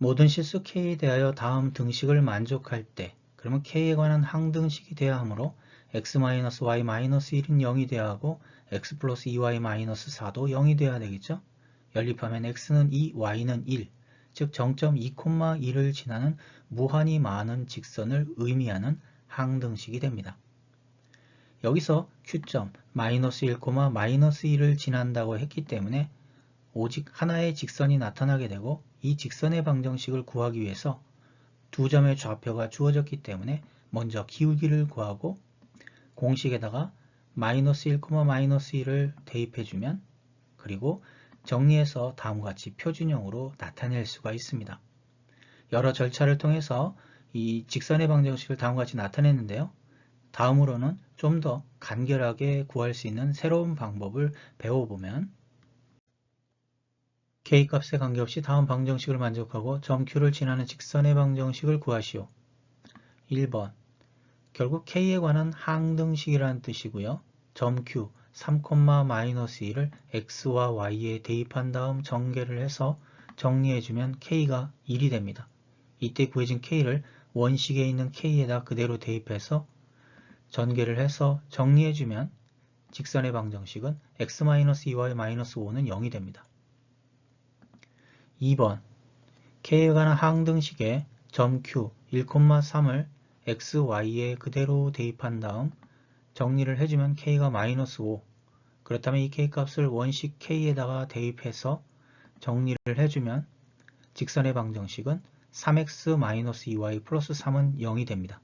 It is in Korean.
모든 실수 k에 대하여 다음 등식을 만족할 때 그러면 k에 관한 항등식이 돼야 하므로 x-y-1은 0이 돼야 하고 x 플러스 2y-4도 0이 돼야 되겠죠. 연립하면 x는 2, y는 1, 즉 정점 2,1을 지나는 무한히 많은 직선을 의미하는 항등식이 됩니다. 여기서 q점 마이너스 1, 마이너스 1을 지난다고 했기 때문에 오직 하나의 직선이 나타나게 되고 이 직선의 방정식을 구하기 위해서 두 점의 좌표가 주어졌기 때문에 먼저 기울기를 구하고 공식에다가 마이너스 1, 마이너스 1을 대입해주면 그리고 정리해서 다음과 같이 표준형으로 나타낼 수가 있습니다. 여러 절차를 통해서 이 직선의 방정식을 다음과 같이 나타냈는데요. 다음으로는 좀 더 간결하게 구할 수 있는 새로운 방법을 배워보면 k값에 관계없이 다음 방정식을 만족하고 점 q를 지나는 직선의 방정식을 구하시오. 1번 결국 k에 관한 항등식이라는 뜻이고요. 점 q 3,-1을 x와 y에 대입한 다음 전개를 해서 정리해주면 k가 1이 됩니다. 이때 구해진 k를 원식에 있는 k에다 그대로 대입해서 전개를 해서 정리해주면 직선의 방정식은 x-2y-5는 0이 됩니다. 2번 k에 관한 항등식에 점 q 1,3을 x, y에 그대로 대입한 다음 정리를 해주면 k가 마이너스 5 그렇다면 이 k값을 원식 k에다가 대입해서 정리를 해주면 직선의 방정식은 3x-2y 플러스 3은 0이 됩니다.